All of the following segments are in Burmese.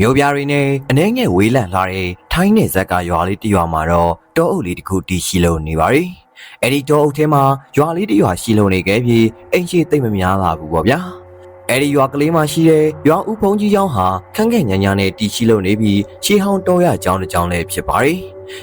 မြို့ပြတွေနဲ့အနှဲငယ်ဝေးလံလာတဲ့ထိုင်းနယ်ဇက်ကရွာလေးတစ်ရွာမှာတော့တောအုပ်လေးတစ်ခုတည်ရှိလုံနေပါရီအဲ့ဒီတောအုပ်ထဲမှာရွာလေးတစ်ရွာရှိလုံနေခဲ့ပြီးအိမ်ရှိသိမ့်မများပါဘူးပေါ့ဗျာအဲ့ဒီရွာကလေးမှာရှိတဲ့ရွာဥဖုံးကြီးကျောင်းဟာခန့်ခန့်ညာညာနဲ့တည်ရှိလုံနေပြီးရှေးဟောင်းတောရကျောင်းတစ်ကျောင်းလည်းဖြစ်ပါရီ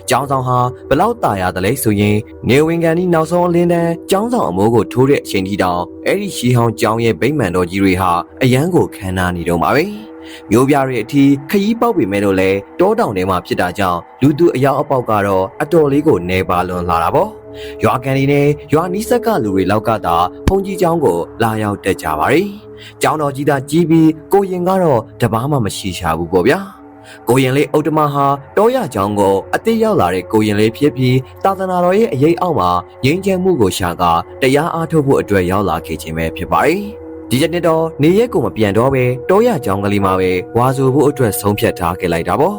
ကျောင်းဆောင်ဟာဘလောက်တာယာတလဲဆိုရင်နေဝင်ကန်ဒီနောက်ဆုံးအလင်းတန်းကျောင်းဆောင်အမိုးကိုထိုးတဲ့အချိန်ထိတောင်အဲ့ဒီရှေးဟောင်းကျောင်းရဲ့ဗိမ္မာန်တော်ကြီးတွေဟာအယံကိုခမ်းနားနေတော့ပါပဲ။ မျိုးပြတွေအထိခရီးပေါက်ပေမဲ့လို့လဲတောတောင်ထဲမှာဖြစ်တာကြောင့်လူသူအယောက်အပေါက်ကတော့အတော်လေးကိုနေပါလွန်လာတာပေါ့ရွာကန်ဒီနဲ့ရွာနီးဆက်ကလူတွေလောက်ကသာဖုန်ကြီးကျောင်းကိုလာရောက်တက်ကြပါရီကျောင်းတော်ကြီးသာကြီးပြီးကိုရင်ကတော့တပားမှမရှိရှာဘူးပေါ့ဗျာကိုရင်လေးဥတ္တမဟာတောရကျောင်းကိုအတိရောက်လာတဲ့ကိုရင်လေးဖြစ်ပြီးသာသနာတော်ရဲ့အရေးအောက်မှာငြိမ်းချမ်းမှုကိုရှာကတရားအားထုတ်ဖို့အတွက်ရောက်လာခဲ့ခြင်းပဲဖြစ်ပါတယ် ဒီရက်နေ့တော့နေရက်ကိုမပြန်တော့ပဲတောရကျောင်းကလေးမှာပဲဝါဆိုဖို့အတွက်ဆုံးဖြတ်ထားခဲ့လိုက်တာပေါ့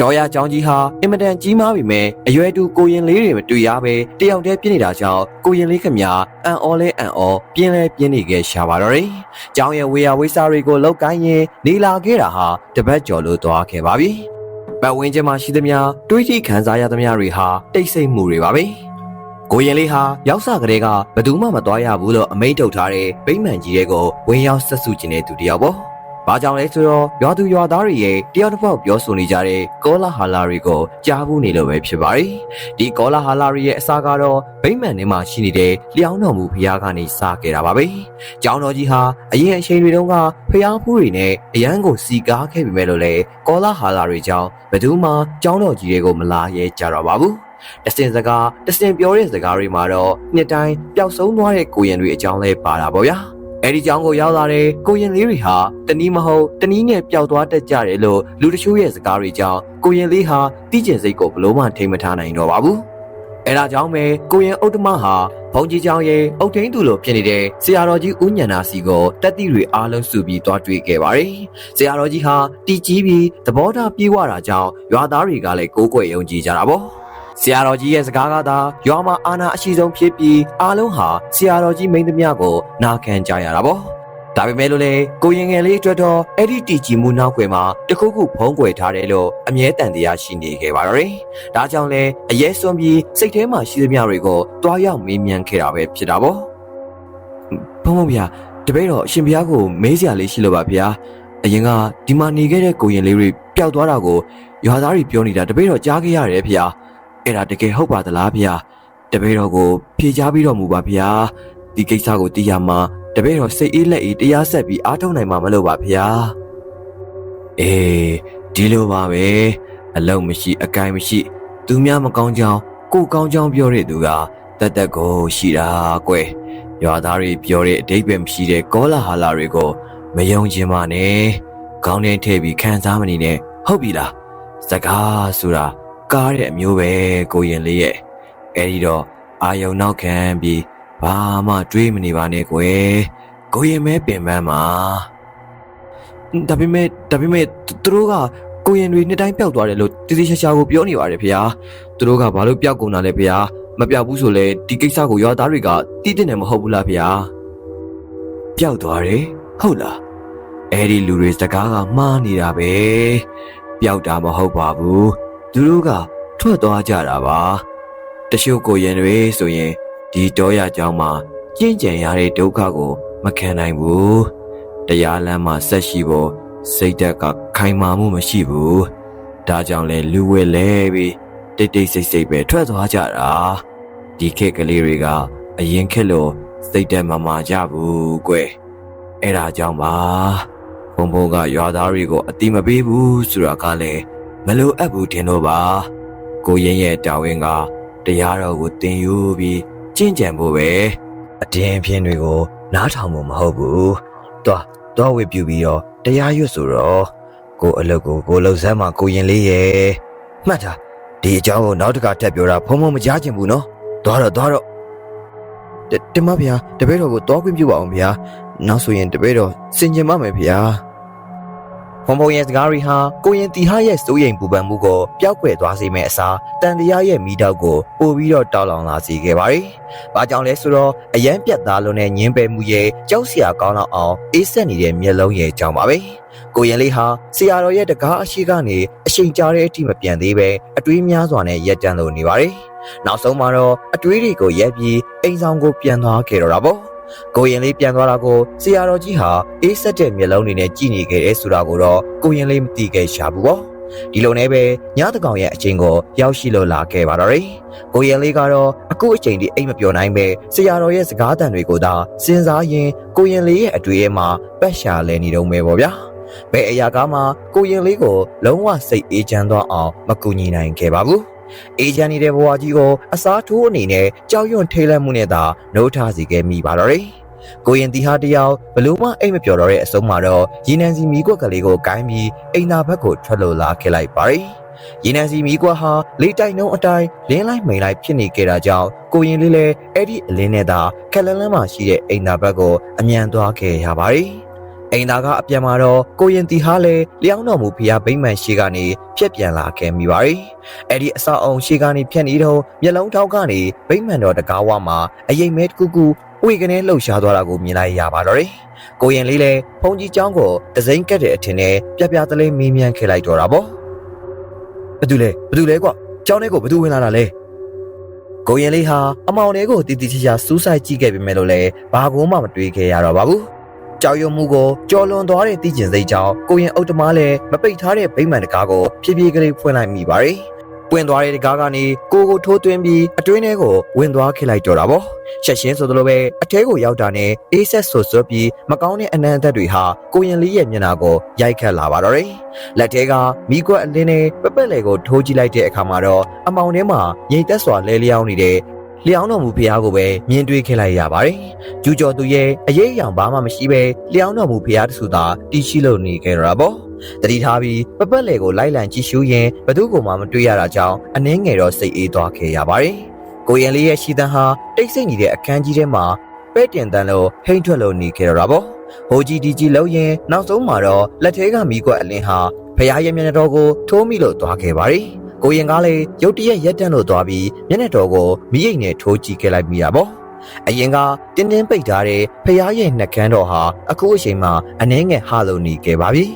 တော်ရကျောင်းကြီးဟာအင်မတန်ကြီးမားပြီမဲ့အရွယ်တူကိုရင်လေးတွေမတွေ့ရပဲတယောက်တည်းပြင်းနေတာကြောင့်ကိုရင်လေးခမညာအန်အော်လဲအန်အော်ပြင်းလဲပြင်းနေခဲ့ရှာပါတော့တယ်။ကျောင်းရဲ့ဝေယဝိစာတွေကိုလောက်ကိုင်းရင်နေလာခဲ့တာဟာတပတ်ကျော်လို့သွားခဲ့ပါပြီ။ပတ်ဝန်းကျင်မှာရှိသမျှတွေးထိခံစားရသမျှတွေဟာတိတ်ဆိတ်မှုတွေပါပဲ။ ကိုရင်လေးဟာရောက်စားကလေးကဘယ်သူမှမသွားရဘူးလို့အမိန့်ထုတ်ထားတဲ့ဗိမ္မာန်ကြီးရဲ့ကိုဝင်ရောက်ဆက်စုခြင်းတဲ့သူတယောက်ပေါ့။ဘာကြောင့်လဲဆိုတော့ရွာသူရွာသားတွေရဲ့တယောက်တစ်ပေါက်ပြောဆိုနေကြတဲ့ကောလာဟာလာတွေကိုကြားဘူးနေလို့ပဲဖြစ်ပါတယ်။ဒီကောလာဟာလာတွေရဲ့အစားကတော့ဗိမ္မာန်ထဲမှာရှိနေတဲ့လျှောင်းတော်မူဖျားကနေစခဲ့တာပါပဲ။ကျောင်းတော်ကြီးဟာအရင်အချိန်တွေတုန်းကဖျားဖူးတွေနဲ့အရန်ကိုစီကားခဲ့ပြီမဲ့လို့လေကောလာဟာလာတွေကြောင့်ဘယ်သူမှကျောင်းတော်ကြီးတွေကိုမလာရဲကြတော့ပါဘူး။ တစင်စကားတစင်ပြောတဲ့စကားတွေမှာတော့နှစ်တိုင်းပျောက်ဆုံးသွားတဲ့ကိုရင်တွေအကြောင်းလဲပါတာပေါ့ဗျာ။အဲ့ဒီကြောင့်ကိုရောက်လာတဲ့ကိုရင်လေးတွေဟာတနည်းမဟုတ်တနည်းနဲ့ပျောက်သွားတတ်ကြတယ်လို့လူတချို့ရဲ့စကားတွေကြောင့်ကိုရင်လေးဟာတိကျင်စိတ်ကိုဘလို့မှထိမထားနိုင်တော့ပါဘူးအဲ့ဒါကြောင့်ပဲကိုရင်ဥတ္တမဟာဘုံကြီးကျောင်းရဲ့အုတ်ထင်းသူလိုဖြစ်နေတဲ့ဆရာတော်ကြီးဦးညံနာစီကိုတက်တိတွေအားလုံးစုပြီးတွားတွေ့ခဲ့ပါတယ်။ဆရာတော်ကြီးဟာတီကြီးပြီးသဘောထားပြေးဝတာကြောင့်ရွာသားတွေကလည်းကိုးကွယ်ယုံကြည်ကြတာပေါ့။ ဆရာတော်ကြီးရဲ့စကားကသာရွာမှာအာနာအရှိဆုံးဖြစ်ပြီးအားလုံးဟာဆရာတော်ကြီးမိန်သမျှကိုနာခံကြရတာပေါ့။ဒါပေမဲ့လို့လေကိုရင်ငယ်လေးအတွက်တော့အဲ့ဒီတီကြီးမှုနောက်ွယ်မှာတခုခုဖုံးကွယ်ထားတယ်လို့အမြဲတမ်းတရားရှိနေခဲ့ပါတော့တယ်။ဒါကြောင့်လေအရေးစွန်ပြီးစိတ်ထဲမှာရှိသမျှတွေကိုတွားရောက်မေးမြန်းခဲ့တာပဲဖြစ်တာပေါ့။ဘုံဘုံဗျာတပည့်တော်အရှင်ဘုရားကိုမေးစရာလေးရှိလို့ပါဗျာ။အရင်ကဒီမှာနေခဲ့တဲ့ကိုရင်လေးတွေပျောက်သွားတာကိုရွာသားတွေပြောနေတာတပည့်တော်ကြားခဲ့ရတယ်ဗျာ။ အဲ့ဒါတကယ်ဟုတ်ပါသလားဗျာ။တပည့်တော်ကိုဖြေချပြီးတော်မူပါဗျာ။ဒီကိစ္စကိုသိရမှာတပည့်တော်စိတ်အေးလက်အေးတရားဆက်ပြီးအားထုတ်နိုင်မှာမလို့ပါဗျာအေးဒီလိုပါပဲအလုံးမရှိအကိုင်းမရှိ သူများမကောင်းကြောင်းကိုကောင်းကြောင်းပြောတဲ့သူကတတ်တက်ကိုရှိတာကွယ်ရွာသားတွေပြောတဲ့အတိတ်ပဲမရှိတဲ့ကောလာဟာလာတွေကိုမယုံခြင်းပါနဲ့ကောင်းတဲ့ထည့်ပြီးခံစားမနေနဲ့ဟုတ်ပြီလားစကားဆိုတာ ကားတဲ့အမျိုးပဲကိုရင်လေးရဲ့အဲဒီတော့အာယုံနောက်ခံပြီးဘာမှတွေးမနေပါနဲ့ကွယ်ကိုရင်မဲပင်ပန်းမှာဒါပေမဲ့ဒါပေမဲ့သူတို့ကကိုရင်တွေနှစ်တိုင်းပျောက်သွားတယ်လို့တတိချာချာကိုပြောနေပါတယ်ဖေဟာသူတို့ကဘာလို့ပျောက်ကုန်တာလဲဖေဟာမပျောက်ဘူးဆိုလဲဒီကိစ္စကိုရွာသားတွေကတီးတင်တယ်မဟုတ်ဘူးလားဖေဟာပျောက်သွားတယ်ဟုတ်လားအဲ့ဒီလူတွေစကားကမှားနေတာပဲပျောက်တာမဟုတ်ပါဘူး သူတို့ကထွက်သွားကြတာပါတချို့ကိုရင်တွေဆိုရင်ဒီတောရကြောင်းမှာကျင့်ကြံရတဲ့ဒုက္ခကို မခံနိုင်ဘူးတရားလမ်းမှာဆက်ရှိဖို့စိတ်ဓာတ်ကခိုင်မာမှုမရှိဘူးဒါကြောင့်လဲလူဝဲလဲပြီးတိတ်တိတ်ဆိတ်ဆိတ်ပဲထွက်သွားကြတာဒီခေတ်ကလေးတွေကအရင်ခေတ်လိုစိတ်ဓာတ်မမာကြဘူးကွယ်အဲ့ဒါကြောင့်ပါဘုံဘုံကရွာသားတွေကိုအတိမပေးဘူးဆိုတာကလည်း မလိုအပ်ဘူးတင်တော့ပါကိုရင်ရဲ့တာဝန်ကတရားတော်ကိုသင်ယူပြီးကျင့်ကြံဖို့ပဲအတင်းအဖျင်းတွေကို နားထောင်ဖို့မဟုတ်ဘူးတွားတွားဝေပြူပြီးတော့တရားရွတ်ဆိုတော့ကိုအလုပ်ကိုကိုလှုပ်ဆမ်းမှာကိုရင်လေးရဲ့မှတ်တာဒီအကြောင်းကိုနောက်တစ်ခါထပ်ပြောတာဖုံဖုံမကြားချင်ဘူးနော်တွားတော့တွားတော့တင်မဗျာတပည့်တော်ကိုတွားခွင့်ပြုပါအောင်ဗျာနောက်ဆိုရင်တပည့်တော်စင်ကြင်ပါမယ်ဗျာ ဖုံဖုံရဲ့စကားတွေဟာကိုရင်တီဟာရဲ့စိုးရိမ်ပူပန်မှုကိုပျောက်ကွယ်သွားစေမယ့်အစားတန်တရားရဲ့မိတော့ကိုပို့ပြီးတော့တောက်လောင်လာစေခဲ့ပါတယ်။ဘာကြောင့်လဲဆိုတော့အယမ်းပြတ်သားလွန်တဲ့ညင်းပယ်မှုရဲ့ကြောက်စရာကောင်းတော့အောင်အေးဆက်နေတဲ့မျက်လုံးရဲ့အကြောင်းပါပဲ။ကိုရင်လေးဟာဆရာတော်ရဲ့တကားအရှိကနေအချိန်ကြာတဲ့အထိမပြန်သေးပဲအတွေးများစွာနဲ့ရက်တန်းလို့နေပါတယ်။နောက်ဆုံးမှာတော့အတွေးတွေကိုရက်ပြီးအိမ်ဆောင်ကိုပြန်သွားခဲ့တော့တာပေါ့။ ကိုရင်လေးပြန်သွားတာကိုဆရာတော်ကြီးဟာအေးဆက်တဲ့မျက်လုံးတွေနဲ့ကြည့်နေခဲ့တဲ့ဆိုတာကိုတော့ကိုရင်လေးမသိခဲ့ရှာဘူးပေါ့။ဒီလိုနဲ့ပဲညတကောင်ရဲ့အချိန်ကိုရောက်ရှိလို့လာခဲ့ပါတော့တယ်။ကိုရင်လေးကတော့အခုအချိန်ဒီအိမ်မပြောနိုင်ပဲဆရာတော်ရဲ့စကားတန်တွေကိုသာစဉ်းစားရင်ကိုရင်လေးရဲ့အတွေ့အမှာပတ်ရှာလဲနေတော့မယ်ပေါ့ဗျာ။ဘယ်အရာကမှကိုရင်လေးကိုလုံးဝစိတ်အေးချမ်းသွားအောင်မကူညီနိုင်ခဲ့ပါဘူး။ အေဂျန်နေတဲ့ဘဝကြီးကိုအစားထိုးအနေနဲ့ကြောက်ရွံ့ထိတ်လန့်မှုနဲ့သာနှိုးထားစီခဲ့မိပါတော့တယ်။ကိုရင်တီဟာတယောက်ဘလို့မှအိမ်မပြောတော့တဲ့အဆုံးမှာတော့ရေနံစီမီကွက်ကလေးကိုကိုင်းပြီးအိမ်သာဘက်ကိုထွက်လို့လာခဲ့လိုက်ပါတယ်။ရေနံစီမီကွက်ဟာလေတိုက်နှုံးအတိုင်းလင်းလိုက်မိန်လိုက်ဖြစ်နေကြတာကြောင့်ကိုရင်လေးလည်းအဲ့ဒီအလင်းနဲ့သာခက်လန်းလန်းမှရှိတဲ့အိမ်သာဘက်ကိုအမြန်သွားခဲ့ရပါတယ်။ အိမ်သာကအပြန်မှာတော့ကိုရင်တီဟာလည်းလျောင်းတော်မူဖျားဗိမ္မာန်ရှိကနေဖြက်ပြန်လာခဲ့မိပါတယ်။အဲ့ဒီအဆောက်အုံရှိကနေဖြက်နေတော့မျက်လုံးထောက်ကနေဗိမ္မာန်တော်တကားဝမှာအယိမ်မဲတစ်ခုခုဝေကနေလှုပ်ရှားသွားတာကိုမြင်လိုက်ရပါတော့တယ်။ကိုရင်လေးလည်းဖုန်ကြီးเจ้าကိုဒစိမ့်ကက်တဲ့အထင်နဲ့ပြပြတလေးမေးမြန်းခဲ့လိုက်တော့တာပေါ့။ဘာတူလဲဘာတူလဲကွာ။เจ้าနဲ့ကိုဘာတူဝင်လာတာလဲ။ကိုရင်လေးဟာအမောင်လေးကိုတီတီချာချာစူးစိုက်ကြည့်ခဲ့ပေမဲ့လို့လည်းဘာကိုမှမတွေးခဲ့ရတော့ပါဘူး။ ကြောက်ရွံ့မှုကိုကြော်လွန်သွားတဲ့တည်ကျင်စိတ်ကြောင့်ကိုရင်အုတ်တမားလည်းမပိတ်ထားတဲ့ဗိမ္မာန်တကားကိုဖြည်းဖြည်းကလေးဖွင့်လိုက်မိပါတယ်။ပွင့်သွားတဲ့တကားကနေကိုကိုထိုးသွင်းပြီးအတွင်းထဲကိုဝင်သွားခဲ့လိုက်တော့တာပေါ့ရှက်ရှင်းဆိုသလိုပဲအထဲကိုရောက်တာနဲ့အေးဆက်ဆူဆွပြီးမကောင်းတဲ့အနံ့အသက်တွေဟာကိုရင်လေးရဲ့မျက်နှာကိုရိုက်ခတ်လာပါတော့တယ်လက်ထဲကမိကွက်အလင်းနဲ့ပပက်လေကိုထိုးကြည့်လိုက်တဲ့အခါမှာတော့အမောင်ထဲမှာငိမ့်သက်စွာလဲလျောင်းနေတဲ့ လျောင်းတော်မူဖရားကိုပဲမြင်တွေ့ခဲ့လိုက်ရပါတယ်။ကျူကျော်သူရဲ့အရေးအယောင်ဘာမှမရှိပဲလျောင်းတော်မူဖရားတဆူသာတီးရှိလို့နေခဲ့ရတာပေါ့။တတိထားပြီးပပက်လေကိုလိုက်လံကြည့်ရှုရင်ဘသူ့ကိုမှမတွေ့ရတာကြောင့်အနှင်းငယ်တော့စိတ်အေးသွားခဲ့ရပါတယ်။ကိုရင်လေးရဲ့ရှီတန်ဟာတိတ်ဆိတ်နေတဲ့အခန်းကြီးထဲမှာပဲ့တင်တန်းလို့ဟိမ့်ထွက်လို့နေခဲ့ရတာပေါ့။ဟိုကြီးဒီကြီးလုံးရင်နောက်ဆုံးမှာတော့လက်ထဲကမိကွက်အလင်းဟာဖရားရဲ့မျက်နှာတော်ကိုထိုးမိလို့သွားခဲ့ပါတယ်။ ကိုရင်ကားလည်းရုတ်တရက်ရက်တန့်လို့သွားပြီးမျက်နှာတော်ကိုမိရိတ်နဲ့ထိုးကြည့်ခဲ့လိုက်မိတာပေါ့အရင်ကတင်းတင်းပိတ်ထားတဲ့ဖရားရဲ့နှကန်းတော်ဟာအခုအချိန်မှာအနှဲငယ်ဟလုံနေခဲ့ပါပြီ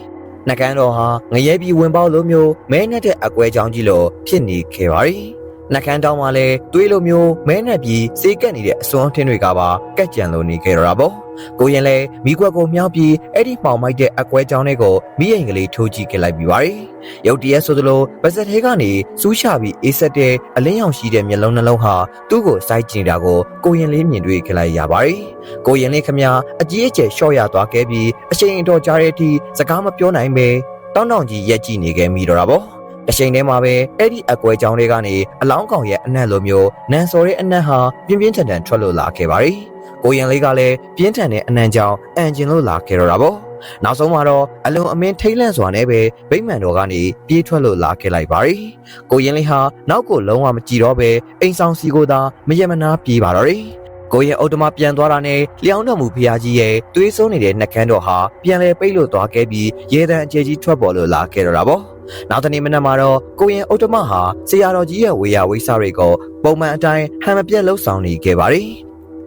နှကန်းတော်ဟာငရဲပြီးဝင်ပေါက်လိုမျိုးမဲနဲ့တဲ့အကွဲချောင်းကြီးလိုဖြစ်နေခဲ့ပါပြီ နှကန်းတောင်းမှာလဲတွေးလိုမျိုးမဲနဲ့ပြီးစေးကက်နေတဲ့အစွမ်းထင်းတွေကပါကက်ကြံလို့နေခဲ့တော့တာပေါ့ကိုရင်လဲမိကွက်ကိုမြောက်ပြီးအဲ့ဒီမှောင်မိုက်တဲ့အကွဲချောင်းတွေကိုမိရင်ကလေးထိုးကြည့်ခဲ့လိုက်ပြီးပါတယ်ရုတ်တရက်ဆိုသလိုပါဇက်ထဲကနေစူးချပြီးအေးဆက်တဲ့အလင်းရောင်ရှိတဲ့မျက်လုံးနှလုံးဟာသူ့ကိုစိုက်ကျင်တာကိုကိုရင်လေးမြင်တွေ့ခဲ့လိုက်ရပါတယ်ကိုရင်လေးခမအကြီးအကျယ်ရှော့ရသွားခဲ့ပြီးအချိန်တော်ကြာတဲ့အထိစကားမပြောနိုင်ပဲတောင်းတောင်ကြီးရက်ကြည့်နေခဲ့မိတော့တာပေါ့ ။တချိန်တည်းမှာပဲအဲ့ဒီအကွဲကြောင်းတွေကနေအလောင်းကောင်ရဲ့အနံ့လိုမျိုးနန်စော်ရဲ့အနံ့ဟာပြင်းပြင်းထန်ထန်ထွက်လို့လာခဲ့ပါရီ။ကိုရင်လေးကလည်းပြင်းထန်တဲ့အနံ့ကြောင့်အန်ကျင်လို့လာခဲ့တော့တာပေါ့။နောက်ဆုံးမှာတော့အလွန်အမင်းထိတ်လန့်စွာနဲ့ပဲဗိမ္မာန်တော်ကနေပြေးထွက်လို့လာခဲ့လိုက်ပါရီ။ကိုရင်လေးဟာနောက်ကိုလုံးဝမကြည့်တော့ပဲအိမ်ဆောင်စီကိုသာမယမနာပြေးပါတော့ရီ။ ကိုရင်အုတ်တမပြန်သွားတာနဲ့လျောင်းတော်မူဖရာကြီးရဲ့သွေးဆုံးနေတဲ့နှကန်းတော်ဟာပြန်လဲပိတ်လို့သွားခဲ့ပြီးရေတံအကျယ်ကြီးထွက်ပေါ်လို့လာခဲ့တော့တာပေါ့နောက်တနေ့မနက်မှာတော့ကိုရင်အုတ်တမဟာဆရာတော်ကြီးရဲ့ဝေယဝိစာတွေကိုပုံမှန်အတိုင်းဟန်မပြတ်လှုပ်ဆောင်နေခဲ့ပါတယ်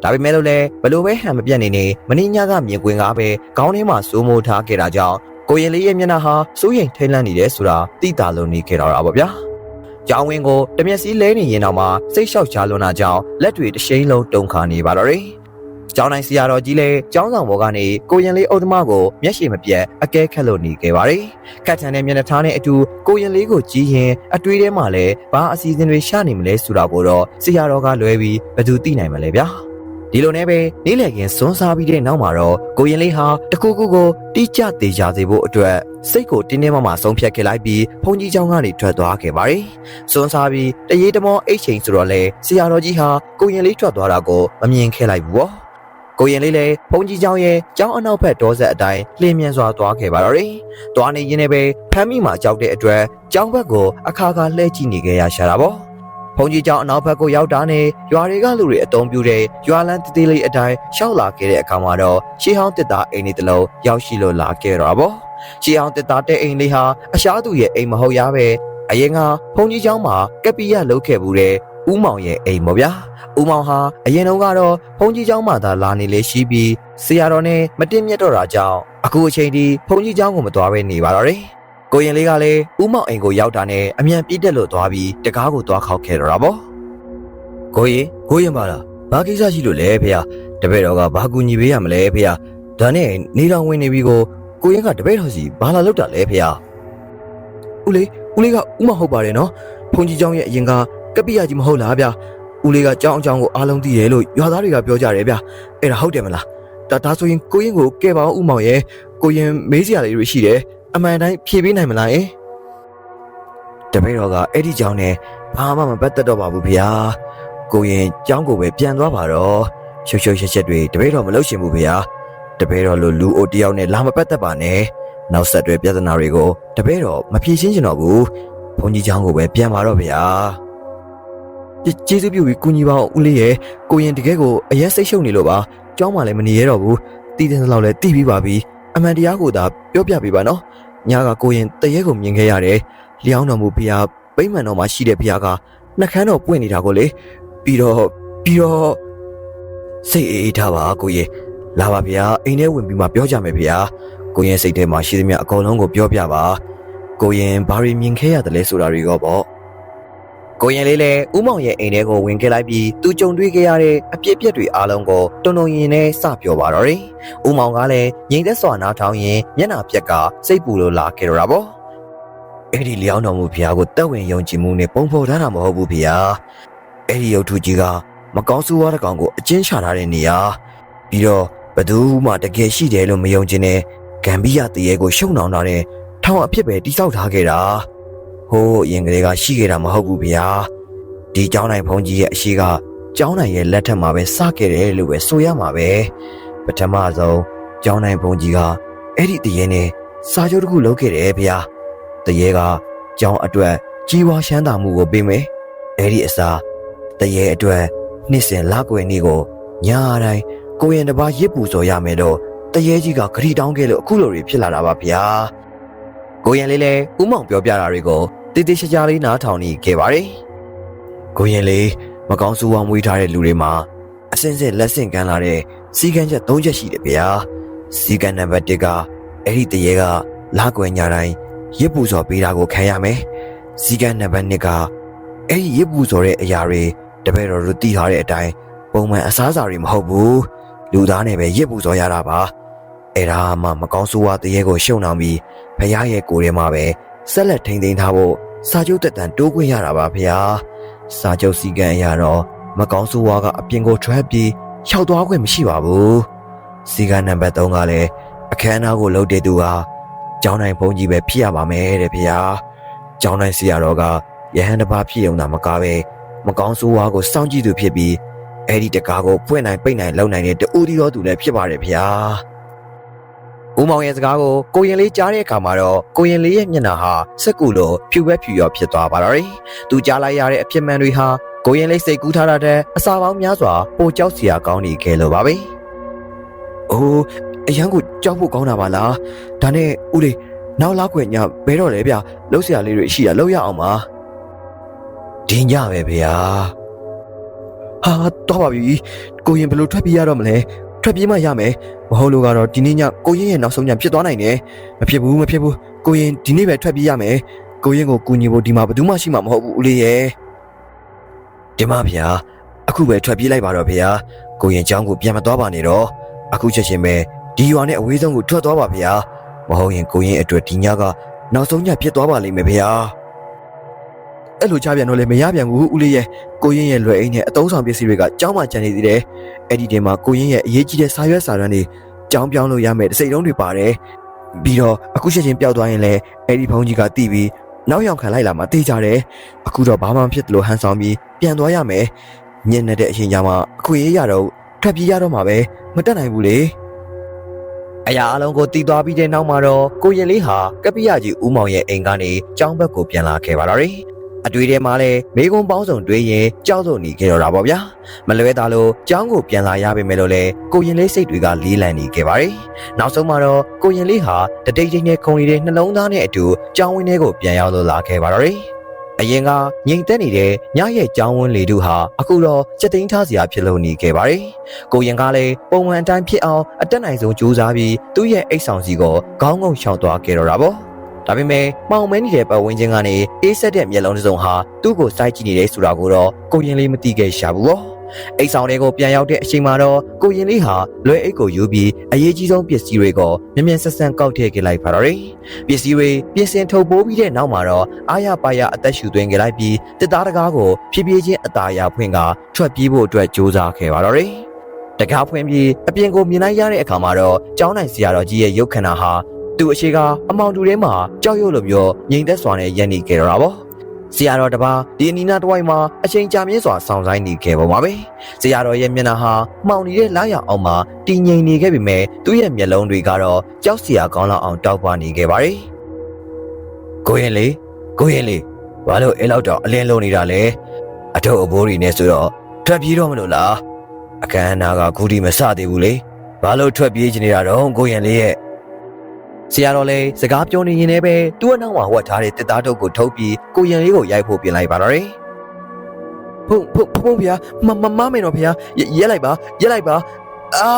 ဒါပေမဲ့လို့လည်းဘလို့ပဲဟန်မပြတ်နေနေမင်းညကမြင်ကွင်းကားပဲခေါင်းထဲမှာစိုးမိုးထားခဲ့တာကြောင့်ကိုရင်လေးရဲ့မျက်နှာဟာစိုးရိမ်ထိတ်လန့်နေတယ်ဆိုတာသိတာလို့နေခဲ့တော့တာပေါ့ဗျာ။ ကြောင်ဝင်းကိုတမျက်စီလဲနေရင်တော့မှစိတ်လျှောက်ချလွန်တာကြောင့်လက်တွေတစ်ရှိန်လုံးတုန်ခါနေပါတော့တယ်။ကျောင်းတိုင်းဆရာတော်ကြီးလည်းကျောင်းဆောင်ဘော်ကနေကိုရင်လေးအုတ်သမားကိုမျက်ရှိမပြတ်အကဲခတ်လို့နေခဲ့ပါတယ်။ခတ်ထန်တဲ့မျက်နှာထားနဲ့အတူကိုရင်လေးကိုကြည့်ရင်အတွေးထဲမှာလည်းဘာအစီအစဉ်တွေရှာနေမလဲဆိုတာကိုတော့ဆရာတော်ကလွဲပြီးဘယ်သူသိနိုင်မလဲဗျာ။ ဒီလိုနဲ့ပဲနေ့လည်ခင်းစွန်းစားပြီးတဲ့နောက်မှာတော့ကိုရင်လေးဟာတခုခုကိုတိကျသေးကြစေဖို့အတွက်စိတ်ကိုတင်းတင်းမာမာဆုံးဖြတ်ခဲ့လိုက်ပြီးဘုန်းကြီးကျောင်းကနေထွက်သွားခဲ့ပါတယ်။စွန်းစားပြီးတရေတမောအိတ်ချိန်ဆိုတော့လေဆရာတော်ကြီးဟာကိုရင်လေးထွက်သွားတာကိုမမြင်ခဲ့လိုက်ဘူးပေါ့။ကိုရင်လေးလည်းဘုန်းကြီးကျောင်းရဲ့ကျောင်းအနောက်ဘက်ဒေါဆက်အတိုင်းလင်းမြန်စွာသွားခဲ့ပါတော့တယ်။သွားနေရင်းနဲ့ပဲဖမ်းမိမှကြောက်တဲ့အတွက်ကျောင်းဘက်ကိုအခါခါလှည့်ကြည့်နေခဲ့ရရှာတာပေါ့။ ဘုံကြီးကျောင်းအနောက်ဘက်ကိုရောက်တာနဲ့ရွာတွေကလူတွေအုံပြူတဲ့ရွာလန်းတသေးလေးအတိုင်းရှောက်လာခဲ့တဲ့အခါမှာတော့ရှေးဟောင်းတစ်သားအိမ်လေးတစ်လုံးရောက်ရှိလို့လာခဲ့တော့ဗောရှီအောင်တက်တာတဲ့အိမ်လေးဟာအရှားသူရဲ့အိမ်မဟုတ်ရပဲအရင်ကဘုန်းကြီးကျောင်းမှာကပ္ပိယလုပ်ခဲ့မှုတဲ့ဦးမောင်ရဲ့အိမ်ပေါ့ဗျာဦးမောင်ဟာအရင်တုန်းကတော့ဘုန်းကြီးကျောင်းမှာသာလာနေလေရှိပြီးဆရာတော်နဲ့မတင်မြတ်တော့တာကြောင့်အခုအချိန်ဒီဘုန်းကြီးကျောင်းကိုမသွားဘဲနေပါတော့တယ် ကိုရင်လေးကလည်းဦးမောင်အိမ်ကိုရောက်တာနဲ့အမြန်ပြည့်တက်လို့သွားပြီးတကားကိုသွားခောက်ခဲ့တော့တာပေါ့ကိုရင်ကိုရင်ပါလားဘာကိစ္စရှိလို့လဲဖေတပည့်တော်ကဘာကူညီပေးရမလဲဖေဒါနဲ့နေတော်ဝင်နေပြီကိုကိုရင်ကတပည့်တော်စီဘာလာလောက်တာလဲဖေဦးလေးဦးလေးကဥမဟုတ်ပါတယ်နော်ဘုန်းကြီးကျောင်းရဲ့အရင်ကကပိယကြီးမဟုတ်လားဗျဦးလေးကကျောင်းအကြောင်းကိုအားလုံးသိတယ်လို့ရွာသားတွေကပြောကြတယ်ဗျအဲ့ဒါဟုတ်တယ်မလားဒါဒါဆိုရင်ကိုရင်ကိုကဲပါဦးမောင်ရဲ့ကိုရင်မေးစရာလေးတွေရှိတယ် အမှန်တိုင်းဖြေပေးနိုင်မလားယင်တပည့်တော်ကအဲ့ဒီကျောင်းနဲ့ဘာမှမပတ်သက်တော့ပါဘူးဗျာကိုရင်ကျောင်းကိုပဲပြန်သွားပါတော့ရှုပ်ရှုပ်ရှက်ရှက်တွေတပည့်တော်မလုပ်ရှင်ဘူးဗျာတပည့်တော်လိုလူအိုတယောက်နဲ့လာမပတ်သက်ပါနဲ့နောက်ဆက်တွဲပြဿနာတွေကိုတပည့်တော်မဖြေရှင်းချင်တော့ဘူးဘုန်းကြီးကျောင်းကိုပဲပြန်ပါတော့ဗျာကျေးဇူးပြုပြီးကုညီပါအောင်ဦးလေးရဲ့ကိုရင်တကယ်ကိုအရက်စိတ်ရှုပ်နေလို့ပါကျောင်းမှလည်းမနေရတော့ဘူးတည်တဲ့လောက်လည်းတည်ပြီးပါပြီ အမှန်တရားကိုသာပြောပြပေးပါနော်ညကကိုရင်တရဲကိုမြင်ခဲ့ရတယ်လျောင်းတော်မူဖျားပိမ့်မှန်တော်မှာရှိတဲ့ဖျားကနှကန်းတော်ပွင့်နေတာကိုလေပြီးတော့ပြီးတော့စိတ်အေးအေးထားပါကိုရင်လာပါဗျာအိမ်ထဲဝင်ပြီးမှပြောကြမယ်ဗျာကိုရင်စိတ်ထဲမှာရှိသမျှအကုန်လုံးကိုပြောပြပါကိုရင်ဘာတွေမြင်ခဲ့ရတယ်လဲဆိုတာတွေရောပေါ့ ကိုရင်လေးလည်းဥမောင်ရဲ့အိမ်ထဲကိုဝင်ခဲ့လိုက်ပြီးသူကြုံတွေ့ခဲ့ရတဲ့အပြစ်အပျက်တွေအားလုံးကိုတုံတုံရင်နဲ့စပြောပါတော့တယ်။ဥမောင်ကလည်းငြိမ်သက်စွာနားထောင်ရင်မျက်နှာပြက်ကစိတ်ပူလို့လာခဲ့တော့တာပေါ့။အဲ့ဒီလျောင်းတော်မူဖျားကိုတက်ဝင်ယုံကြည်မှုနဲ့ပုံဖော်ထားတာမဟုတ်ဘူးဖျား။အဲ့ဒီရုပ်ထုကြီးကမကောင်းဆိုးဝါးတဲ့ကောင်ကိုအကျဉ်းချထားတဲ့နေရာပြီးတော့ဘသူမှတကယ်ရှိတယ်လို့မယုံချင်တဲ့ဂမ်ဘီယာတရေကိုရှုံနှောင်ထားတဲ့ထောင်အဖြစ်ပဲတိဆောက်ထားခဲ့တာ ဟိုးအရင်ကလေးကရှိခဲ့တာမဟုတ်ဘူးဗျာဒီကျောင်းနိုင်ဘုန်းကြီးရဲ့အရှိကကျောင်းနိုင်ရဲ့လက်ထက်မှာပဲစခဲ့တယ်လို့ပဲဆိုရမှာပဲပထမဆုံးကျောင်းနိုင်ဘုန်းကြီးကအဲ့ဒီတရေနဲ့စာချုပ်တစ်ခုလုပ်ခဲ့တယ်ဗျာတရေကကျောင်းအတွက်ကြီးဝါရှမ်းသာမှုကိုပေးမယ်အဲ့ဒီအစားတရေအတွက်နှစ်စဉ်လောက်ွယ်နေ့ကိုညာတိုင်းကိုရင်တပါရစ်ပူစော်ရမယ်တော့တရေကြီးကခရီတောင်းခဲ့လို့အခုလိုတွေဖြစ်လာတာပါဗျာ ကိုရင်လေးလည်းဥမောင်ပြောပြတာတွေကိုတေးသေးချာချာလေးနားထောင်နေခဲ့ပါတယ်ကိုရင်လေးမကောင်းဆိုးဝါးမွေးထားတဲ့လူတွေမှာအစင်းစင်လက်ဆင့်ကမ်းလာတဲ့စီကံချက်၃ချက်ရှိတယ်ဗျာစီကံနံပါတ်1ကအဲ့ဒီတရေကလာကွယ်ညာတိုင်းရစ်ပူစော်ပေးတာကိုခံရမယ်စီကံနံပါတ်2ကအဲ့ဒီရစ်ပူစော်တဲ့အရာတွေတပည့်တော်တို့သိထားတဲ့အတိုင်းပုံမှန်အစားအစာတွေမဟုတ်ဘူးလူသားနဲ့ပဲရစ်ပူစော်ရတာပါ အဲ့ဒါမှမကောင်းဆိုးဝါးတရေကိုရှုံနှောင်ပြီးဖရားရဲ့ကိုယ်ထဲမှာပဲဆက်လက်ထိန်သိမ်းထားဖို့စာချုပ်တက်တန်တိုးခွင့်ရတာပါဖရားစာချုပ်စည်းကမ်းအရတော့မကောင်းဆိုးဝါးကအပြင်ကိုထွက်ပြီးလျှောက်သွားခွင့်မရှိပါဘူးစီကံနံပါတ်3ကလည်းအခမ်းအနားကိုလုပ်တဲ့သူဟာကျောင်းနိုင်ဘုန်းကြီးပဲဖြစ်ရပါမယ်တဲ့ဖရားကျောင်းနိုင်ဆရာတော်ကယဟန်တစ်ပါးဖြစ်ုံသာမကပဲမကောင်းဆိုးဝါးကိုစောင့်ကြည့်သူဖြစ်ပြီးအဲ့ဒီတကားကိုဖွင့်နိုင်ပိတ်နိုင်လုံနိုင်တဲ့တူဒီတော်သူလည်းဖြစ်ပါတယ်ဖရား ဦးမောင်ရဲ့စကားကိုကိုရင်လေးကြားတဲ့အခါမှာတော့ကိုရင်လေးရဲ့မျက်နှာဟာစက်ကူလိုဖြူပဲဖြူရောဖြစ်သွားပါတော့တယ်။သူကြားလိုက်ရတဲ့အဖြစ်မှန်တွေဟာကိုရင်လေးစိတ်ကူးထားတာတဲ့အစာပေါင်းများစွာပိုကြောက်စရာကောင်းနေခဲ့လို့ပါပဲ။အိုးအရန်ကိုကြောက်ဖို့ကောင်းတာပါလား။ဒါနဲ့ဦးလေးနောက်လောက်ွယ်ညဘဲတော့လေဗျ။လှုပ်စရာလေးတွေရှိတာလှုပ်ရအောင်ပါ။ဒီညပဲဗျာ။ဟာတော့ပါပြီ။ကိုရင်ဘယ်လိုထွက်ပြေးရတော့မလဲ။ ထွက်ပြေးမှရမယ်မဟုတ်လို့ကတော့ဒီနေ့ညကိုရင်ရဲ့နောက်ဆုံးညဖြစ်သွားနိုင်တယ်မဖြစ်ဘူးမဖြစ်ဘူးကိုရင်ဒီနေ့ပဲထွက်ပြေးရမယ်ကိုရင်ကိုကူညီဖို့ဒီမှာဘယ်သူမှရှိမှာမဟုတ်ဘူးဦးလေးရဲ့ဒီမှာဗျာအခုပဲထွက်ပြေးလိုက်ပါတော့ဗျာကိုရင်เจ้าကိုပြန်မသွားပါနဲ့တော့အခုချက်ချင်းပဲဒီရွာနဲ့အဝေးဆုံးကိုထွက်သွားပါဗျာမဟုတ်ရင်ကိုရင်အတွက်ဒီညကနောက်ဆုံးညဖြစ်သွားပါလိမ့်မယ်ဗျာ အဲ့လိုကြပြန်တော့လေမရပြန်ဘူးဦးလေးရဲ့ကိုရင်ရဲ့လွယ်အိမ်နဲ့အတုံးဆောင်ပစ္စည်းတွေကကျောင်းမှာကျန်နေသေးတယ်အဲ့ဒီတင်မှာကိုရင်ရဲ့အရေးကြီးတဲ့စာရွက်စာတမ်းတွေကျောင်းပြောင်းလို့ရမယ်တစိမ့်တုံးတွေပါတယ်ပြီးတော့အခုချက်ချင်းပျောက်သွားရင်လည်းအဲ့ဒီဖုန်းကြီးကတီးပြီးနောက်ရောက်ခံလိုက်လာမှတေးကြတယ်အခုတော့ဘာမှမဖြစ်လို့ဟန်ဆောင်ပြီးပြန်သွားရမယ်ညနေတဲ့အချိန်ကျမှအခွင့်အရေးရတော့ထပ်ပြေးရတော့မှာပဲမတက်နိုင်ဘူးလေအရာအလုံးကိုတီးသွားပြီးတဲ့နောက်မှာတော့ကိုရင်လေးဟာကပိယကြီးဦးမောင်ရဲ့အိမ်ကနေကျောင်းဘက်ကိုပြန်လာခဲ့ပါတော့တယ် အတွေ့ထဲမှာလည်းမိကုံပေါင်းစုံတွေးရင်ကြောက်လို့နေခဲ့တော့တာပေါ့ဗျာမလွဲသားလို့ကျောင်းကိုပြန်လာရပေမဲ့လို့လည်းကိုရင်လေးစိတ်တွေကလေးလံနေခဲ့ပါတယ်နောက်ဆုံးမှာတော့ကိုရင်လေးဟာတတိတ်တိတ်နဲ့ခုံနေတဲ့နှလုံးသားနဲ့အတူကျောင်းဝင်းထဲကိုပြန်ရောက်လို့လာခဲ့ပါတော့တယ်အရင်ကငြိမ်သက်နေတဲ့ညရဲ့ကျောင်းဝင်းလေတို့ဟာအခုတော့စက်သိန်းထားစရာဖြစ်လို့နေခဲ့ပါတယ်။ကိုရင်ကလည်းပုံမှန်အတိုင်းဖြစ်အောင်အတက်နိုင်ဆုံးကြိုးစားပြီးသူ့ရဲ့အိတ်ဆောင်စီကိုခေါင်းငုံရှောင်သွားခဲ့တော့တာပေါ့။ ဒါပေမဲ့မောင်မဲနေတဲ့ပတ်ဝန်းကျင်ကနေအေးဆက်တဲ့မျက်လုံးတစ်စုံဟာသူ့ကိုစိုက်ကြည့်နေတယ်ဆိုတာကိုတော့ကိုရင်လေးမသိခဲ့ရှာဘူးပေါ့။အိတ်ဆောင်တွေကိုပြန်ရောက်တဲ့အချိန်မှာတော့ကိုရင်လေးဟာလွယ်အိတ်ကိုယူပြီးအရေးကြီးဆုံးပစ္စည်းတွေကိုမြ мян ဆက်ဆန်းကောက်ထည့်ခဲ့လိုက်ပါတော့တယ်။ပစ္စည်းတွေပြင်ဆင်ထုတ်ပိုးပြီးတဲ့နောက်မှာတော့အာရပါရအသက်ရှူသွင်းခဲ့လိုက်ပြီးတစ်သားတကားကိုဖြည်းဖြည်းချင်းအသာရဖွင့်ကထွက်ပြေးဖို့အတွက်ကြိုးစားခဲ့ပါတော့တယ်။တကားဖွင့်ပြီးအပြင်ကိုမြင်လိုက်ရတဲ့အခါမှာတော့ကျောင်းနိုင်ဆရာတော်ကြီးရဲ့ရုပ်ခန္ဓာဟာ သူ့အရှိကအမောင်တူထဲမှာကြောက်ရွံ့လိုမျိုးငြိမ်သက်စွာနဲ့ရပ်နေခဲ့ရတာပေါ့။ဆရာတော်တပါဒီအနီနာတစ်ဝိုက်မှာအချိန်ကြာမြင့်စွာဆောင်ဆိုင်နေခဲ့ပုံပါပဲဆရာတော်ရဲ့မျက်နှာဟာမှောင်နေတဲ့လာရောက်အောင်မှာတည်ငြိမ်နေခဲ့ပေမဲ့သူ့ရဲ့မျက်လုံးတွေကတော့ကြောက်စရာကောင်းလောက်အောင်တောက်ပွားနေခဲ့ပါတယ်ကိုရင်လေးကိုရင်လေးဘာလို့အဲ့လောက်တော့အလင်းလုံးနေတာလဲအထုပ်အဘိုးတွေနဲ့ဆိုတော့ထွက်ပြေးတော့မလို့လားအခမ်းအနားကခုထိမစသေးဘူးလေဘာလို့ထွက်ပြေးချင်နေတာတော့ကိုရင်လေးရဲ့ ဆရာတော်လည်းစကားပြောနေရင်လည်းပဲသူ့အနောက်မှာဝတ်ထားတဲ့တစ်သားတုပ်ကိုထုတ်ပြီးကိုရင်လေးကိုရိုက်ဖို့ပြင်လိုက်ပါတော့တယ်ဖုံဖုံဖုံဗျာမမမမေတော့ဗျာရက်လိုက်ပါရက်လိုက်ပါအာ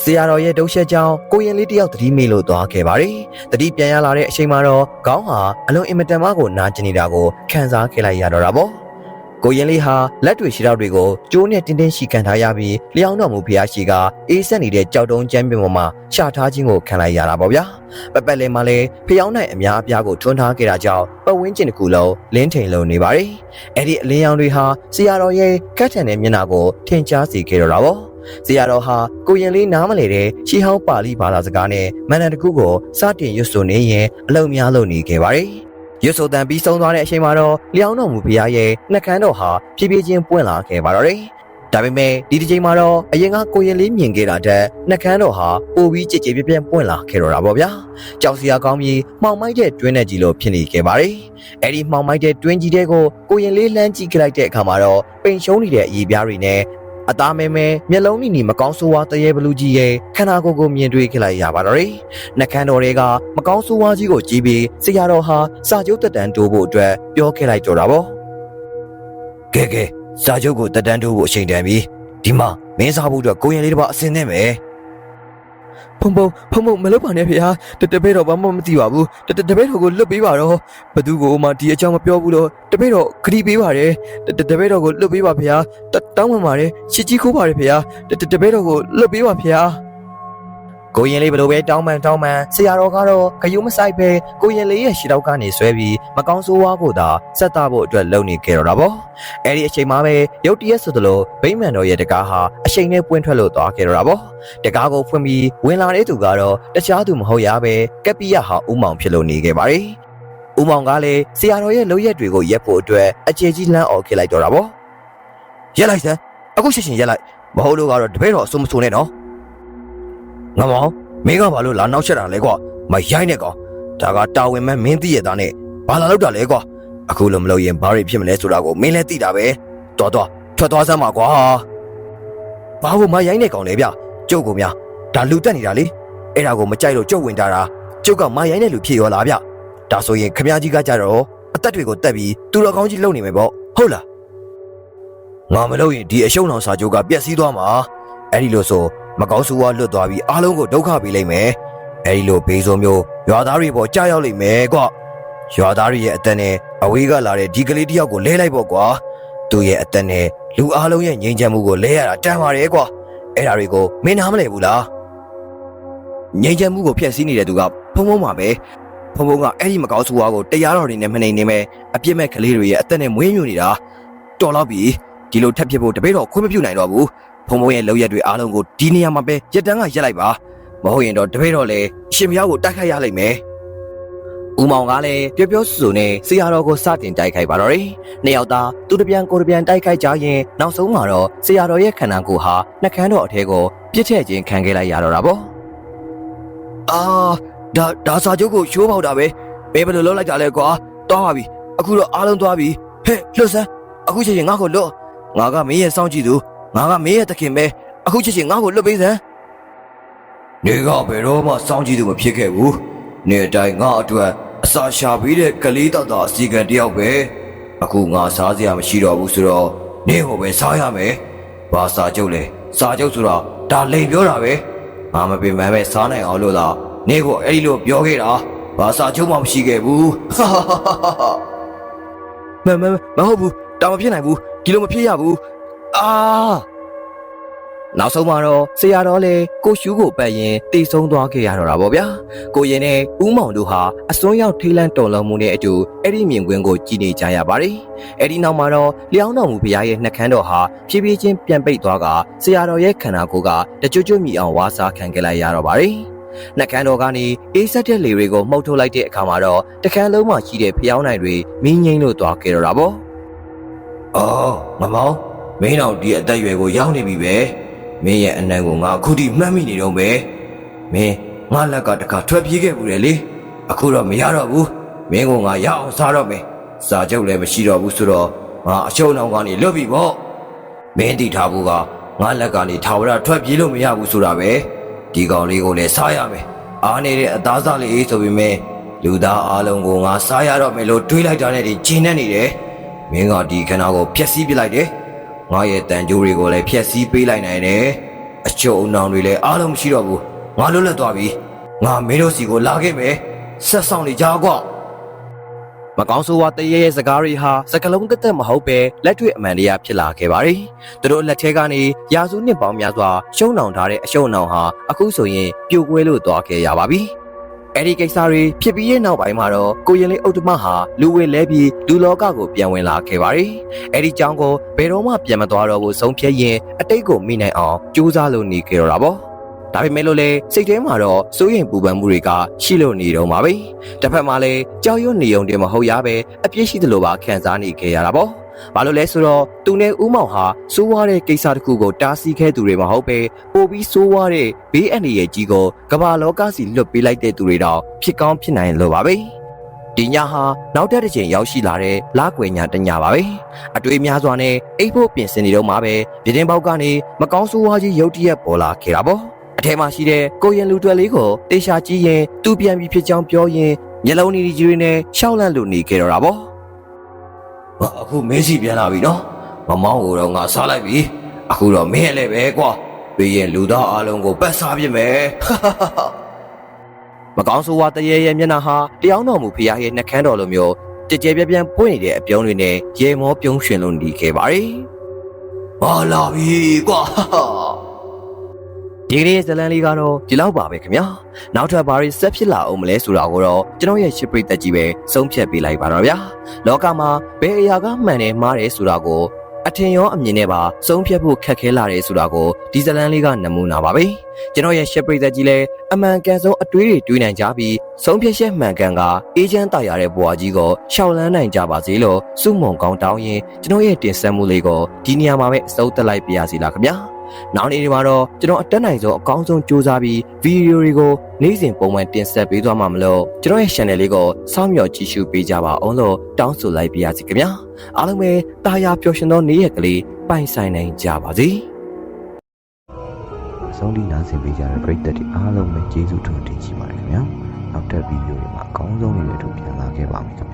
ဆရာတော်ရဲ့ဒုရှက်ကြောင့်ကိုရင်လေးတယောက်တတိမေ့လို့သွားခဲ့ပါတယ်။တတိပြန်ရလာတဲ့အချိန်မှာတော့ခေါင်းဟာအလွန်အင်မတန်မှကိုနာကျင်နေတာကိုခံစားခဲ့လိုက်ရတော့တာပေါ့။ ကိုရင်လေးဟာလက်တွေခြေထောက်တွေကိုကျိုးနဲ့တင်းတင်းရှိကန်ထားရပြီးလျောင်းတော်မူဖျားရှိကအေးဆက်နေတဲ့ကြောက်တုံးကျမ်းပင်ပေါ်မှာရှာထားခြင်းကိုခံလိုက်ရတာပေါ့ဗျာပပက်လေးမှာလည်းဖျောင်းနိုင်အများအပြားကိုထွန်းထားခဲ့တာကြောင့်ပတ်ဝန်းကျင်တစ်ခုလုံးလင်းထိန်လုံနေပါတယ်အဲ့ဒီအလင်းရောင်တွေဟာဆရာတော်ရဲ့ကတ်ထန်တဲ့မျက်နှာကိုထင်ရှားစေခဲ့တော့တာပေါ့ဆရာတော်ဟာကိုရင်လေးနားမလဲတဲ့ရှီဟောင်းပါဠိဘာသာစကားနဲ့မန္တန်တကူကိုစတင်ရွတ်ဆိုနေရင်အလုံများလုပ်နေခဲ့ပါတယ် ရွတ်ဆိုတန်ပြီးဆုံးသွားတဲ့အချိန်မှာတော့လျောင်းတော်မူဖရားရဲ့နှကန်းတော်ဟာဖြည်းဖြည်းချင်းပွင့်လာခဲ့ပါတော့တယ်။ဒါပေမဲ့ဒီတစ်ချိန်မှာတော့အရင်ကကိုရင်လေးမြင်ခဲ့တာတဲ့နှကန်းတော်ဟာပိုပြီးကြည်ကြည်ပြပြပွင့်လာခဲ့တော့တာပေါ့ဗျာ။ကြောက်စရာကောင်းပြီးမှောင်မိုက်တဲ့တွင်းနဲ့ကြီးလို့ဖြစ်နေခဲ့ပါတယ်။အဲ့ဒီမှောင်မိုက်တဲ့တွင်းကြီးတဲ့ကိုကိုရင်လေးလှမ်းကြည့်ကြလိုက်တဲ့အခါမှာတော့ပိန်ရှုံးနေတဲ့အည်ပြားတွေနဲ့ အသားမဲမဲမျက်လုံးနီနီမကောင်းဆိုးဝါးတရေဘလူးကြီးရဲ့ခန္ဓာကိုယ်ကိုမြင်တွေ့ခဲ့လိုက်ရပါတော့တယ်။နှကန်းတော်တွေကမကောင်းဆိုးဝါးကြီးကိုကြည့်ပြီးဆရာတော်ဟာစာချုပ်တက်တန်တိုးဖို့အတွက်ပြောခဲ့လိုက်တော့တာပေါ့။ကဲကဲစာချုပ်ကိုတက်တန်တိုးဖို့အချိန်တန်ပြီ။ဒီမှာမင်းစားဖို့အတွက်ကိုရင်လေးတစ်ပါအစင်းနဲ့မယ်။ ဖုံဖုံဖုံဖုံမလုပ်ပါနဲ့ဖေဟာတတပည့်တော်ဘာမှမသိပါဘူးတတပည့်တော်ကိုလွတ်ပေးပါတော့ဘသူကိုမှဒီအကြောင်းမပြောဘူးတော့တပည့်တော်ခရီးပေးပါတယ်တတပည့်တော်ကိုလွတ်ပေးပါဖေဟာတောင်းပန်ပါတယ်ချစ်ကြီးခိုးပါတယ်ဖေဟာတတပည့်တော်ကိုလွတ်ပေးပါဖေဟာ ကိုရင်လေးဘယ်လိုပဲတောင်းပန်တောင်းပန်ဆရာတော်ကတော့ဂယုမဆိုင်ပဲကိုရင်လေးရဲ့ရှီတောက်ကနေဆွဲပြီးမကောင်းဆိုးဝါးကိုသာဆက်တာဖို့အတွက်လုပ်နေခဲ့တော့တာပေါ့အဲ့ဒီအချိန်မှာပဲရုတ်တရက်ဆိုသလိုဗိမ္မာန်တော်ရဲ့တကားဟာအချိန်နဲ့ပွင့်ထွက်လို့သွားခဲ့တော့တာပေါ့တကားကိုဖွင့်ပြီးဝင်လာတဲ့သူကတော့တခြားသူမဟုတ်ရပဲကက်ပီယာဟာဥမောင်ဖြစ်လို့နေခဲ့ပါတယ်ဦးမောင်ကလည်းဆရာတော်ရဲ့လုပ်ရက်တွေကိုရက်ဖို့အတွက်အခြေကြီးလမ်းអော်ခဲ့လိုက်တော့တာပေါ့ရက်လိုက်စမ်းအခုချက်ချင်းရက်လိုက်မဟုတ်လို့ကတော့တပည့်တော်အစုံမစုံနဲ့နော် ငမောင်မင်းကဘာလို့လာနောက်ချက်တာလဲကွာမရိုက်နဲ့ကောင်ဒါကတာဝန်မဲ့မင်းသိရတာနဲ့ဘာလာလောက်တာလဲကွာအခုလိုမလုပ်ရင်ဘာတွေဖြစ်မလဲဆိုတာကိုမင်းလည်းသိတာပဲတော်တော်ထွက်သွားစမ်းပါကွာဘာလို့မရိုက်နဲ့ကောင်လဲဗျကျုပ်ကများဒါလူတက်နေတာလေအဲ့ဒါကိုမကြိုက်လို့ကျုပ်ဝင်တာတာကျုပ်ကမရိုက်နဲ့လူဖြစ်ရောလားဗျဒါဆိုရင်ခမ ्या ကြီးကကြတော့အသက်တွေကိုတက်ပြီးသူတော်ကောင်းကြီးလုံနေမယ်ပေါ့ဟုတ်လားငါမလို့ရင်ဒီအရှုံးအောင်စာချုပ်ကပျက်စီးသွားမှာအဲ့ဒီလိုဆို မကောင်းဆိုးဝါးလွတ်သွားပြီးအားလုံးကိုဒုက္ခပေးလိမ့်မယ်အဲ့ဒီလိုဘေးဆိုးမျိုးရွာသားတွေပေါ်ကြားရောက်လိမ့်မယ်ကွရွာသားတွေရဲ့အသက်နဲ့အဝေးကလာတဲ့ဒီကလေးတယောက်ကိုလဲလိုက်ပေါ့ကွာသူ့ရဲ့အသက်နဲ့လူအားလုံးရဲ့ငြိမ်းချမ်းမှုကိုလဲရတာတန်ပါတယ်ကွာအဲ့ဒါတွေကိုမင်းနားမလဲဘူးလားငြိမ်းချမ်းမှုကိုဖျက်ဆီးနေတဲ့သူကဖုံဖုံပါပဲဖုံဖုံကအဲ့ဒီမကောင်းဆိုးဝါးကိုတရားတော်တွေနဲ့မနိုင်နေမဲ့အပြစ်မဲ့ကလေးတွေရဲ့အသက်နဲ့မွေးမြူနေတာတော်တော့ပြီဒီလိုထပ်ဖြစ်ဖို့တပည့်တော်ခွင့်မပြုနိုင်တော့ဘူး ဖုံဖုံရဲ့လောက်ရက်တွေအားလုံးကိုဒီနေရာမှာပဲရက်တန်းကရက်လိုက်ပါမဟုတ်ရင်တော့တပည့်တော်လည်းရှင်မယားကိုတိုက်ခိုက်ရလိမ့်မယ်ဦးမောင်ကလည်းပြောပြောဆိုဆိုနဲ့ဆရာတော်ကိုစတင်တိုက်ခိုက်ပါတော့တယ်။နှစ်ယောက်သားသူတပြန်ကိုတပြန်တိုက်ခိုက်ကြရင်နောက်ဆုံးမှာတော့ဆရာတော်ရဲ့ခန္ဓာကိုယ်ဟာနှကန်းတော်အထဲကိုပြစ်ထည့်ခြင်းခံခဲ့လိုက်ရတော့တာပေါ့။အာဒါဒါစာချုပ်ကိုရှိုးပေါက်တာပဲ။ဘယ်ဘယ်လိုလုပ်လိုက်တာလဲကွာ။တောင်းပါပြီ။အခုတော့အားလုံးသွားပြီဟဲ့လွတ်စမ်းအခုချက်ချင်းငါ့ကိုလွတ်ငါကမင်းရဲ့စောင့်ကြည့်သူ ငါကမင်းရဲ့တခင်ပဲအခုချက်ချင်းငါ့ကိုလွတ်ပေးစမ်းနေကဘယ်တော့မှစောင့်ကြည့်သူမဖြစ်ခဲ့ဘူးနေအတိုင်းငါအတွက်အစာရှာပေးတဲ့ကလေးတော်တော်အစီကံတယောက်ပဲအခုငါစားစရာမရှိတော့ဘူးဆိုတော့နေဟိုပဲစားရမယ်ဘာစာချုပ်လဲစာချုပ်ဆိုတော့ဒါလိန်ပြောတာပဲငါမပင်ပန်းပဲစားနိုင်အောင်လို့လားနေကိုအဲ့ဒီလိုပြောခဲ့တာဘာစာချုပ်မှမရှိခဲ့ဘူးဟာဟာဟာဟာမမမဟုတ်ဘူးတောင်မဖြစ်နိုင်ဘူးဒီလိုမဖြစ်ရဘူး အာနောက်ဆုံးမှာတော့ဆရာတော်လေကိုရှူးကိုပတ်ရင်တိတ်ဆုံးသွားခဲ့ရတော့တာဗောဗျာကိုရင်နဲ့ဦးမောင်တို့ဟာအစွန်းရောက်ထိလန့်တော်လုံးမှုနဲ့အတူအဲ့ဒီမြင်ကွင်းကိုကြည်နေကြရပါတယ်အဲ့ဒီနောက်မှာတော့လျောင်းတော်မူဘုရားရဲ့နှက်ခမ်းတော်ဟာဖြည်းဖြည်းချင်းပြန်ပိတ်သွားကဆရာတော်ရဲ့ခန္ဓာကိုယ်ကတကြွကြွမြည်အောင်ဝါစားခံခဲ့လိုက်ရတော့ပါတယ်နှက်ခမ်းတော်ကနေအေးဆက်တဲ့လေတွေကိုမှုတ်ထုတ်လိုက်တဲ့အခါမှာတော့တခန်းလုံးမှာရှိတဲ့ဖျောင်းနိုင်တွေမင်းငိမ့်လို့သွားခဲ့တော့တာဗောအော်မမောင် မင်းတော့ဒီအသက်အရွယ်ကိုရောက်နေပြီပဲမင်းရဲ့အနံကိုငါအခုထိမှတ်မိနေတော့ပဲမင်းငါလက်ကတခါထွက်ပြေးခဲ့ဘူးလေလေအခုတော့မရတော့ဘူးမင်းကငါရအောင်စားတော့မယ်စာချုပ်လည်းမရှိတော့ဘူးဆိုတော့ငါအရှုံးအောင်ကနေလွတ်ပြီပေါ့မင်းတိထားဘူးကငါလက်ကနေထာဝရထွက်ပြေးလို့မရဘူးဆိုတာပဲဒီကောင်လေးကိုလည်းစားရမယ်အားနေတဲ့အသားစားလေးဆိုပေမဲ့လူသားအလုံးကိုငါစားရတော့မယ်လို့တွေးလိုက်တာနဲ့ဒီဂျင်းနေနေတယ်မင်းကဒီခဏကိုဖျက်ဆီးပစ်လိုက်တယ်။ ငါရဲ့တန်ကြိုးတွေကိုလည်းဖျက်ဆီးပေးလိုက်နိုင်တယ်။အချို့အနောင်တွေလည်းအားလုံးမရှိတော့ဘူး။ငါလွတ်လပ်သွားပြီ။ငါမင်းတို့စီကိုလာခဲ့မယ်။ဆက်ဆောင်နေကြကွာ။မကောင်းဆိုးဝါတရေရဲ့စကားတွေဟာစကလုံးတက်တက်မဟုတ်ပဲလက်တွေ့အမှန်တရားဖြစ်လာခဲ့ပါတယ်။သူတို့လက်ထဲကနေရာစုနှစ်ပေါင်းများစွာရှုံနှောင်ထားတဲ့အရှုံနှောင်ဟာအခုဆိုရင်ပြိုကွဲလို့သွားခဲ့ရပါပြီ။ အဲ့ဒီကိစ္စတွေဖြစ်ပြီးရဲ့နောက်ပိုင်းမှာတော့ကိုရင်လေးဥတ္တမဟာလူဝဲလဲပြီးလူလောကကိုပြန်ဝင်လာခဲ့ပါတယ်။အဲ့ဒီကြောင်းကိုဘယ်တော့မှပြန်မသွားတော့ဘူးဆုံးဖြတ်ရင်အတိတ်ကိုမိနိုင်အောင်ကြိုးစားလို့နေခဲ့တော့တာပေါ့။ဒါပေမဲ့လို့လေစိတ်ထဲမှာတော့စိုးရင်ပူပန်မှုတွေကရှိလို့နေတော့မှာပဲ။တစ်ဖက်မှာလည်းကြောက်ရွံ့နေုံတင်မဟုတ်ရပဲအပြစ်ရှိသလိုပါခံစားနေခဲ့ရတာပေါ့။ ဘာလို့လဲဆိုတော့သူနဲ့ဦးမောင်ဟာစိုးဝါတဲ့ကိစ္စတစ်ခုကိုတားဆီးခဲ့သူတွေမဟုတ်ပဲပို့ပြီးစိုးဝါတဲ့ဘေးအန္တရာယ်ကြီးကိုကမ္ဘာလောကစီလွတ်ပေးလိုက်တဲ့သူတွေတော့ဖြစ်ကောင်းဖြစ်နိုင်လို့ပါပဲဒီညဟာနောက်တစ်တစ်ချိန်ရောက်ရှိလာတဲ့လာကွယ်ညာတညပါပဲအတွေ့များစွာနဲ့အိတ်ဖို့ပြင်ဆင်နေတော့မှပဲပြတင်းပေါက်ကနေမကောင်းဆိုးဝါးကြီးရုတ်တရက်ပေါ်လာခဲ့တာပေါ့အထဲမှာရှိတဲ့ကိုရင်လူတွယ်လေးကိုတေချာကြည့်ရင်သူ့ပြန်ပြီးဖြစ်ကြောင်းပြောရင်မျက်လုံးကြီးကြီးတွေနဲ့ရှောက်လန့်လို့နေခဲ့တော့တာပေါ့။ဟာ အခုမင်းစီပြန်လာပြီနော်။မမောင်းကိုတော့ငါစားလိုက်ပြီ။အခုတော့မင်းရဲ့လည်းပဲကွာ။ပြီးရင်လူသားအလုံးကိုပတ်စားပြစ်မယ်။မကောင်းဆိုးဝါတရေရဲ့မျက်နှာဟာတရားတော်မူဖရားရဲ့နှက်ခမ်းတော်လိုမျိုးကြကြပြပြန့်ပွင့်နေတဲ့အပြုံးတွေနဲ့ရေမောပြုံးရွှင်လို့နေခဲ့ပါ रे ။ဟာလာပြီကွာ။ ဒီကနေ့ဇလန်လေးကတော့ဒီလောက်ပါပဲခင်ဗျာ။နောက်ထပ်ဘာတွေဆက်ဖြစ်လာအောင်မလဲဆိုတာကိုတော့ကျွန်တော်ရဲ့ရှစ်ပရိသတ်ကြီးပဲဆုံးဖြတ်ပေးလိုက်ပါတော့ဗျာ။လောကမှာဘယ်အရာကမှန်တယ်မှားတယ်ဆိုတာကိုအထင်ရောအမြင်နဲ့ပါဆုံးဖြတ်ဖို့ခက်ခဲလာတယ်ဆိုတာကိုဒီဇလန်လေးကနမူနာပါပဲကျွန်တော်ရဲ့ရှက်ပရိသတ်ကြီးလည်းအမှန်ကန်ဆုံးအတွေးတွေတွေးနိုင်ကြပြီးဆုံးဖြတ်ချက်မှန်ကန်ကအေဂျင့်တာရတဲ့ဘွားကြီးကိုရှောက်လန်းနိုင်ကြပါစေလို့စုမုံကောင်းတောင်းရင်ကျွန်တော်ရဲ့တင်ဆက်မှုလေးကိုဒီနေရာမှာပဲအစိုးတက်လိုက်ပါရစီလားခင်ဗျာ နောက်နေ့ဒီမှာတော့ကျွန်တော်အတက်နိုင်ဆုံးအကောင်းဆုံးစူးစမ်းပြီးဗီဒီယိုတွေကိုနေ့စဉ်ပုံမှန်တင်ဆက်ပေးသွားမှာမလို့ကျွန်တော်ရဲ့ channel လေးကိုစောင့်မျှော်ကြည့်ရှုပေးကြပါအောင်လို့တောင်းဆိုလိုက်ပါရစေခင်ဗျာအားလုံးပဲတာယာပျော်ရွှင်သောနေ့ရက်ကလေးပိုင်ဆိုင်နိုင်ကြပါစေအဆုံးထိနားဆင်ပေးကြတဲ့ပရိသတ်တွေအားလုံးပဲကျေးဇူးတင်တင်ရှိပါတယ်ခင်ဗျာနောက်ထပ်ဗီဒီယိုတွေမှာအကောင်းဆုံးတွေနဲ့အတူပြန်လာခဲ့ပါမယ်ခင်ဗျာ